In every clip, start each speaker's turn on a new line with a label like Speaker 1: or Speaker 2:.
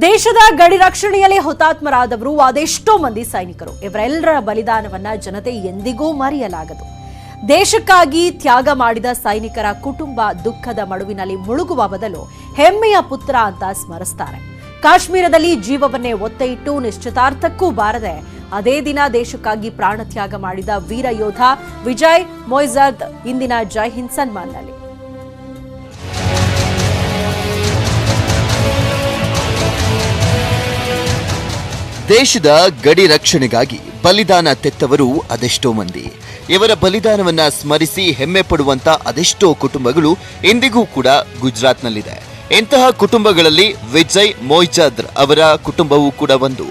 Speaker 1: ದೇಶದ ಗಡಿ ರಕ್ಷಣೆಯಲ್ಲಿ ಹುತಾತ್ಮರಾದವರು ಅದೆಷ್ಟೋ ಮಂದಿ ಸೈನಿಕರು. ಇವರೆಲ್ಲರ ಬಲಿದಾನವನ್ನ ಜನತೆ ಎಂದಿಗೂ ಮರೆಯಲಾಗದು. ದೇಶಕ್ಕಾಗಿ ತ್ಯಾಗ ಮಾಡಿದ ಸೈನಿಕರ ಕುಟುಂಬ ದುಃಖದ ಮಡುವಿನಲ್ಲಿ ಮುಳುಗುವ ಬದಲು ಹೆಮ್ಮೆಯ ಪುತ್ರ ಅಂತ ಸ್ಮರಿಸ್ತಾರೆ. ಕಾಶ್ಮೀರದಲ್ಲಿ ಜೀವವನ್ನೇ ಒತ್ತೆ ಇಟ್ಟು ನಿಶ್ಚಿತಾರ್ಥಕ್ಕೂ ಬಾರದೆ ಅದೇ ದಿನ ದೇಶಕ್ಕಾಗಿ ಪ್ರಾಣ ತ್ಯಾಗ ಮಾಡಿದ ವೀರ ಯೋಧ ವಿಜಯ್ ಮೊಯ್ಜದ್ ಇಂದಿನ ಜೈ ಹಿಂದ್ ಸನ್ಮಾನ್ನಲ್ಲಿ.
Speaker 2: ದೇಶದ ಗಡಿ ರಕ್ಷಣೆಗಾಗಿ ಬಲಿದಾನ ತೆತ್ತವರು ಅದೆಷ್ಟೋ ಮಂದಿ. ಇವರ ಬಲಿದಾನವನ್ನ ಸ್ಮರಿಸಿ ಹೆಮ್ಮೆ ಪಡುವಂತ ಅದೆಷ್ಟೋ ಕುಟುಂಬಗಳು ಇಂದಿಗೂ ಕೂಡ ಗುಜರಾತ್ನಲ್ಲಿದೆ. ಇಂತಹ ಕುಟುಂಬಗಳಲ್ಲಿ ವಿಜಯ್ ಮೊಯ್ಜಾದ್ರ್ ಅವರ ಕುಟುಂಬವೂ ಕೂಡ ಒಂದು.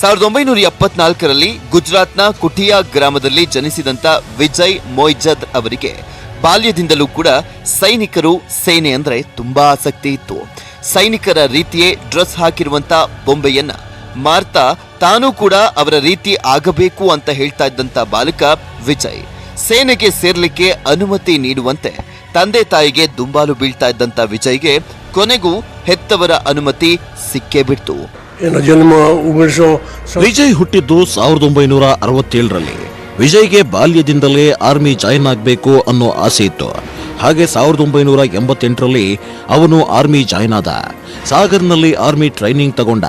Speaker 2: ಸಾವಿರದ ಒಂಬೈನೂರ ಎಪ್ಪತ್ನಾಲ್ಕರಲ್ಲಿ ಗುಜರಾತ್ನ ಕುಟಿಯಾ ಗ್ರಾಮದಲ್ಲಿ ಜನಿಸಿದಂತ ವಿಜಯ್ ಮೊಯ್ಜದ್ ಅವರಿಗೆ ಬಾಲ್ಯದಿಂದಲೂ ಕೂಡ ಸೈನಿಕರು ಸೇನೆ ಅಂದ್ರೆ ತುಂಬಾ ಆಸಕ್ತಿ ಇತ್ತು. ಸೈನಿಕರ ರೀತಿಯೇ ಡ್ರೆಸ್ ಹಾಕಿರುವಂತ ಬೊಂಬೆಯನ್ನ ಮಾರ್ತಾ ತಾನು ಕೂಡ ಅವರ ರೀತಿ ಆಗಬೇಕು ಅಂತ ಹೇಳ್ತಾ ಇದ್ದಂತ ಬಾಲಕ ವಿಜಯ್. ಸೇನೆಗೆ ಸೇರ್ಲಿಕ್ಕೆ ಅನುಮತಿ ನೀಡುವಂತೆ ತಂದೆ ತಾಯಿಗೆ ದುಂಬಾಲು ಬೀಳ್ತಾ ಇದ್ದಂತ ವಿಜಯ್ಗೆ ಕೊನೆಗೂ ಹೆತ್ತವರ ಅನುಮತಿ ಸಿಕ್ಕೇ ಬಿಡ್ತು.
Speaker 3: ಜನ್ಮ
Speaker 4: ವಿಜಯ್ ಹುಟ್ಟಿದ್ದು ಸಾವಿರದ ಒಂಬೈನೂರ ಅರವತ್ತೇಳರಲ್ಲಿ. ವಿಜಯ್ಗೆ ಬಾಲ್ಯದಿಂದಲೇ ಆರ್ಮಿ ಜಾಯಿನ್ ಆಗಬೇಕು ಅನ್ನೋ ಆಸೆ ಇತ್ತು. ಹಾಗೆ ಸಾವಿರದ ಒಂಬೈನೂರ ಎಂಬತ್ತೆಂಟರಲ್ಲಿ ಅವನು ಆರ್ಮಿ ಜಾಯಿನ್ ಆದ. ಸಾಗರ್ನಲ್ಲಿ ಆರ್ಮಿ ಟ್ರೈನಿಂಗ್ ತಗೊಂಡ.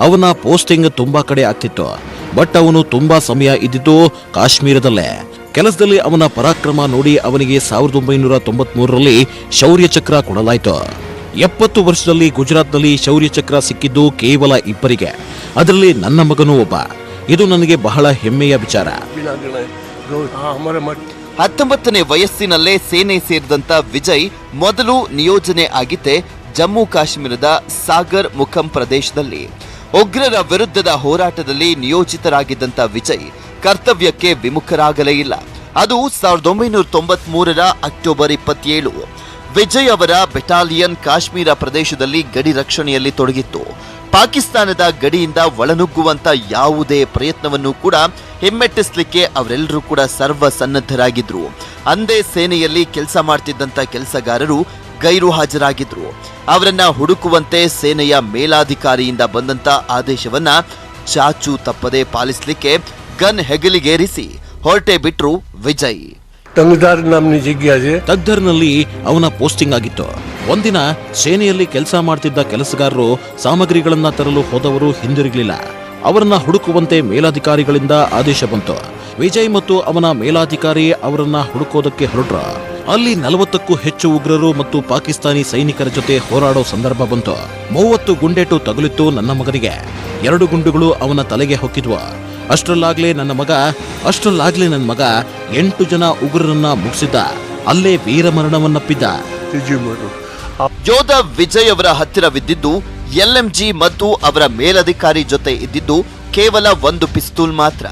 Speaker 4: ಅವನ ಪೋಸ್ಟಿಂಗ್ ತುಂಬಾ ಕಡೆ ಆಗ್ತಿತ್ತು. ಬಟ್ ಅವನು ತುಂಬಾ ಸಮಯ ಇದ್ದಿದ್ದು ಕಾಶ್ಮೀರದಲ್ಲೇ. ಕೆಲಸದಲ್ಲಿ ಅವನ ಪರಾಕ್ರಮ ನೋಡಿ ಅವನಿಗೆ ಸಾವಿರದ ಒಂಬೈನೂರ ತೊಂಬತ್ಮೂರರಲ್ಲಿ ಶೌರ್ಯ ಚಕ್ರ ಕೊಡಲಾಯಿತು. ಎಪ್ಪತ್ತು ವರ್ಷದಲ್ಲಿ ಗುಜರಾತ್ನಲ್ಲಿ ಶೌರ್ಯ ಚಕ್ರ ಸಿಕ್ಕಿದ್ದು ಕೇವಲ ಇಬ್ಬರಿಗೆ. ಅದರಲ್ಲಿ ನನ್ನ ಮಗನೂ ಒಬ್ಬ. ಇದು ನನಗೆ ಬಹಳ ಹೆಮ್ಮೆಯ ವಿಚಾರ.
Speaker 2: ಹತ್ತೊಂಬತ್ತನೇ ವಯಸ್ಸಿನಲ್ಲೇ ಸೇನೆ ಸೇರಿದಂತ ವಿಜಯ್ ಮೊದಲು ನಿಯೋಜನೆ ಆಗಿದ್ದೆ ಜಮ್ಮು ಕಾಶ್ಮೀರದ ಸಾಗರ್ ಮುಖಂ ಪ್ರದೇಶದಲ್ಲಿ. ಉಗ್ರರ ವಿರುದ್ಧದ ಹೋರಾಟದಲ್ಲಿ ನಿಯೋಜಿತರಾಗಿದ್ದಂಥ ವಿಜಯ್ ಕರ್ತವ್ಯಕ್ಕೆ ವಿಮುಖರಾಗಲೇ ಇಲ್ಲ. ಅದು ಸಾವಿರದ ಒಂಬೈನೂರ ತೊಂಬತ್ ಮೂರರ ಅಕ್ಟೋಬರ್ ಇಪ್ಪತ್ತೇಳು. ವಿಜಯ್ ಅವರ ಬೆಟಾಲಿಯನ್ ಕಾಶ್ಮೀರ ಪ್ರದೇಶದಲ್ಲಿ ಗಡಿ ರಕ್ಷಣೆಯಲ್ಲಿ ತೊಡಗಿತ್ತು. ಪಾಕಿಸ್ತಾನದ ಗಡಿಯಿಂದ ಒಳನುಗ್ಗುವಂತ ಯಾವುದೇ ಪ್ರಯತ್ನವನ್ನು ಕೂಡ ಹಿಮ್ಮೆಟ್ಟಿಸ್ಲಿಕ್ಕೆ ಅವರೆಲ್ಲರೂ ಕೂಡ ಸರ್ವ ಸನ್ನದ್ಧರಾಗಿದ್ರು ಅಂದೇ ಸೇನೆಯಲ್ಲಿ ಕೆಲಸ ಮಾಡ್ತಿದ್ದಂಥ ಕೆಲಸಗಾರರು ಗೈರು ಹಾಜರಾಗಿದ್ರು. ಅವರನ್ನ ಹುಡುಕುವಂತೆ ಸೇನೆಯ ಮೇಲಾಧಿಕಾರಿಯಿಂದ ಬಂದಂತ ಆದೇಶವನ್ನ ಚಾಚು ತಪ್ಪದೆ ಪಾಲಿಸಲಿಕ್ಕೆ ಗನ್ ಹೆಗಲಿಗೇರಿಸಿ ಹೊರಟೆ ಬಿಟ್ರು ವಿಜಯ್.
Speaker 4: ತಗ್ದರ್ನಲ್ಲಿ ಅವನ ಪೋಸ್ಟಿಂಗ್ ಆಗಿತ್ತು. ಒಂದಿನ ಸೇನೆಯಲ್ಲಿ ಕೆಲಸ ಮಾಡ್ತಿದ್ದ ಕೆಲಸಗಾರರು ಸಾಮಗ್ರಿಗಳನ್ನ ತರಲು ಹೋದವರು ಹಿಂದಿರುಗಲಿಲ್ಲ. ಅವರನ್ನ ಹುಡುಕುವಂತೆ ಮೇಲಾಧಿಕಾರಿಗಳಿಂದ ಆದೇಶ ಬಂತು. ವಿಜಯ್ ಮತ್ತು ಅವನ ಮೇಲಾಧಿಕಾರಿ ಅವರನ್ನ ಹುಡುಕೋದಕ್ಕೆ ಹೊರಟ್ರ. ಅಲ್ಲಿ ನಲವತ್ತಕ್ಕೂ ಹೆಚ್ಚು ಉಗ್ರರು ಮತ್ತು ಪಾಕಿಸ್ತಾನಿ ಸೈನಿಕರ ಜೊತೆ ಹೋರಾಡೋ ಸಂದರ್ಭ ಬಂತು. ಮೂವತ್ತು ಗುಂಡೇಟು ತಗುಲಿತ್ತು ನನ್ನ ಮಗನಿಗೆ. ಎರಡು ಗುಂಡುಗಳು ಅವನ ತಲೆಗೆ ಹೊಕ್ಕಿದ್ವು. ಅಷ್ಟರಲ್ಲಾಗ್ಲೇ ನನ್ನ ಮಗ ಅಷ್ಟರಲ್ಲಾಗ್ಲೇ ನನ್ನ ಮಗ ಎಂಟು ಜನ ಉಗ್ರರನ್ನ ಮುಗಿಸಿದ್ದ. ಅಲ್ಲೇ
Speaker 3: ವೀರ ಮರಣವನ್ನಪ್ಪಿದ್ದ
Speaker 2: ಯೋಧ ವಿಜಯ್ ಅವರ ಹತ್ತಿರವಿದ್ದಿದ್ದು ಎಲ್ಎಂಜಿ ಮತ್ತು ಅವರ ಮೇಲಧಿಕಾರಿ ಜೊತೆ ಇದ್ದಿದ್ದು ಕೇವಲ ಒಂದು ಪಿಸ್ತೂಲ್ ಮಾತ್ರ.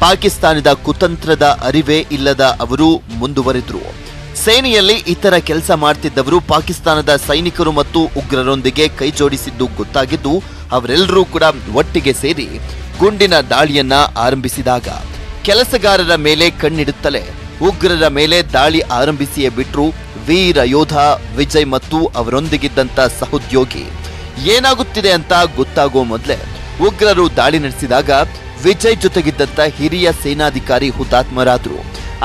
Speaker 2: ಪಾಕಿಸ್ತಾನದ ಕುತಂತ್ರದ ಅರಿವೇ ಇಲ್ಲದ ಅವರು ಮುಂದುವರಿದ್ರು. ಸೇನೆಯಲ್ಲಿ ಇತರ ಕೆಲಸ ಮಾಡ್ತಿದ್ದವರು ಪಾಕಿಸ್ತಾನದ ಸೈನಿಕರು ಮತ್ತು ಉಗ್ರರೊಂದಿಗೆ ಕೈಜೋಡಿಸಿದ್ದು ಗೊತ್ತಾಗಿದ್ದು ಅವರೆಲ್ಲರೂ ಕೂಡ ಒಟ್ಟಿಗೆ ಸೇರಿ ಗುಂಡಿನ ದಾಳಿಯನ್ನ ಆರಂಭಿಸಿದಾಗ ಕೆಲಸಗಾರರ ಮೇಲೆ ಕಣ್ಣಿಡುತ್ತಲೇ ಉಗ್ರರ ಮೇಲೆ ದಾಳಿ ಆರಂಭಿಸಿಯೇ ಬಿಟ್ರು ವೀರ ಯೋಧ ವಿಜಯ್ ಮತ್ತು ಅವರೊಂದಿಗಿದ್ದಂಥ ಸಹೋದ್ಯೋಗಿ. ಏನಾಗುತ್ತಿದೆ ಅಂತ ಗೊತ್ತಾಗೋ ಮೊದಲೇ ಉಗ್ರರು ದಾಳಿ ನಡೆಸಿದಾಗ ವಿಜಯ್ ಜೊತೆಗಿದ್ದಂತ ಹಿರಿಯ ಸೇನಾಧಿಕಾರಿ ಹುತಾತ್ಮರಾದರು.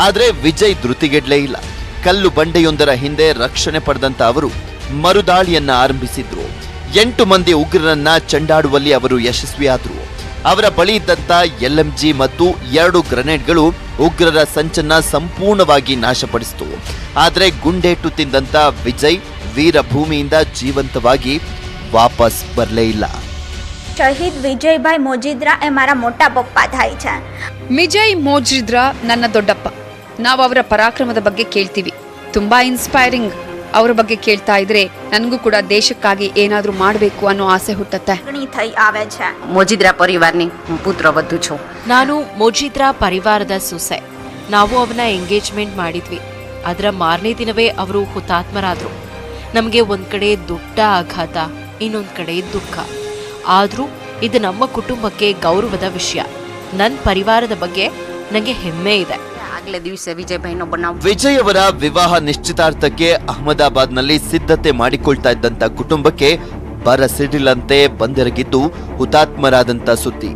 Speaker 2: ಆದರೆ ವಿಜಯ್ ಧೃತಿಗೆಡ್ಲೇ ಇಲ್ಲ. ಕಲ್ಲು ಬಂಡೆಯೊಂದರ ಹಿಂದೆ ರಕ್ಷಣೆ ಪಡೆದಂತ ಅವರು ಮರುದಾಳಿಯನ್ನ ಆರಂಭಿಸಿದ್ರು ಎಂಟು ಮಂದಿ ಉಗ್ರರನ್ನ ಚಂಡಾಡುವಲ್ಲಿ ಅವರು ಯಶಸ್ವಿಯಾದ್ರು ಅವರ ಬಳಿ ಇದ್ದಂತ ಎಲ್ಎಂಜಿ ಮತ್ತು ಎರಡು ಗ್ರೆನೇಡ್ಗಳು ಉಗ್ರರ ಸಂಚನ್ನ ಸಂಪೂರ್ಣವಾಗಿ ನಾಶಪಡಿಸಿತು ಆದ್ರೆ ಗುಂಡೇಟು ತಿಂದಂತ ವಿಜಯ್ ವೀರಭೂಮಿಯಿಂದ ಜೀವಂತವಾಗಿ ವಾಪಸ್ ಬರಲೇ ಇಲ್ಲ
Speaker 5: શહીદ વિજયભાઈ મોજીદ્રા એ મારા મોટા પપ્પા થાય છે
Speaker 6: ವಿಜಯ್ ಮೋಜಿದ್ರ ನನ್ನ ದೊಡ್ಡಪ್ಪ ನಾವು ಅವರ ಪರಾಕ್ರಮದ ಬಗ್ಗೆ ಕೇಳ್ತೀವಿ ತುಂಬಾ ಇನ್ಸ್ಪೈರಿಂಗ್ ಅವರ ಬಗ್ಗೆ ಕೇಳ್ತಾ ಇದ್ರೆ ನನಗೂ ಕೂಡ ದೇಶಕ್ಕಾಗಿ ಏನಾದ್ರೂ ಮಾಡಬೇಕು ಅನ್ನೋ ಆಸೆ ಹುಟ್ಟತ್ತೆ
Speaker 5: ચૂંટણી થઈ આવે છે
Speaker 7: મોજીદ્રા પરિવારની હું પુત્રવધુ છું
Speaker 8: ನಾನು ಮೋಜಿದ್ರಾ ಪರಿವಾರದ ಸೊಸೆ ನಾವು ಅವನ ಎಂಗೇಜ್ಮೆಂಟ್ ಮಾಡಿದ್ವಿ ಅದರ ಮಾರನೇ ದಿನವೇ ಅವರು ಹುತಾತ್ಮರಾದ್ರು ನಮಗೆ ಒಂದ್ ಕಡೆ ದೊಡ್ಡ ಆಘಾತ ಇನ್ನೊಂದ್ ಕಡೆ ದುಃಖ ಆದ್ರೂ ಇದು ನಮ್ಮ ಕುಟುಂಬಕ್ಕೆ ಗೌರವದ ವಿಷಯ ನನ್ನ ಪರಿವಾರದ ಬಗ್ಗೆ ನನಗೆ ಹೆಮ್ಮೆ ಇದೆ
Speaker 7: ಆಗಲೇ ದಿವಸ ವಿಜಯಭಾಯಿನೋ ನಾವು
Speaker 2: ವಿಜಯ್ ಅವರ ವಿವಾಹ ನಿಶ್ಚಿತಾರ್ಥಕ್ಕೆ ಅಹಮದಾಬಾದ್ನಲ್ಲಿ ಸಿದ್ಧತೆ ಮಾಡಿಕೊಳ್ತಾ ಇದ್ದಂತ ಕುಟುಂಬಕ್ಕೆ ಬರ ಸಿಡಿಲಂತೆ ಬಂದೆರಗಿದ್ದು ಹುತಾತ್ಮರಾದಂತ ಸುದ್ದಿ.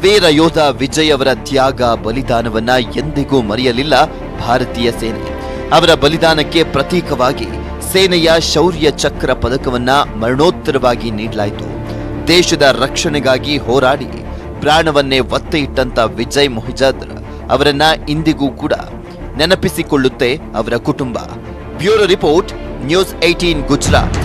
Speaker 2: ವೀರ ಯೋಧ ವಿಜಯ್ ಅವರ ತ್ಯಾಗ ಬಲಿದಾನವನ್ನ ಎಂದಿಗೂ ಮರೆಯಲಿಲ್ಲ ಭಾರತೀಯ ಸೇನೆ. ಅವರ ಬಲಿದಾನಕ್ಕೆ ಪ್ರತೀಕವಾಗಿ ಸೇನೆಯ ಶೌರ್ಯ ಚಕ್ರ ಪದಕವನ್ನ ಮರಣೋತ್ತರವಾಗಿ ನೀಡಲಾಯಿತು. ದೇಶದ ರಕ್ಷಣೆಗಾಗಿ ಹೋರಾಡಿ ಪ್ರಾಣವನ್ನೇ ಒತ್ತೆ ಇಟ್ಟಂತ ವಿಜಯ್ ಮೊಹಿಜಾದ್ ಅವರನ್ನ ಇಂದಿಗೂ ಕೂಡ ನೆನಪಿಸಿಕೊಳ್ಳುತ್ತೆ ಅವರ ಕುಟುಂಬ. Bureau report news eighteen Gujarat.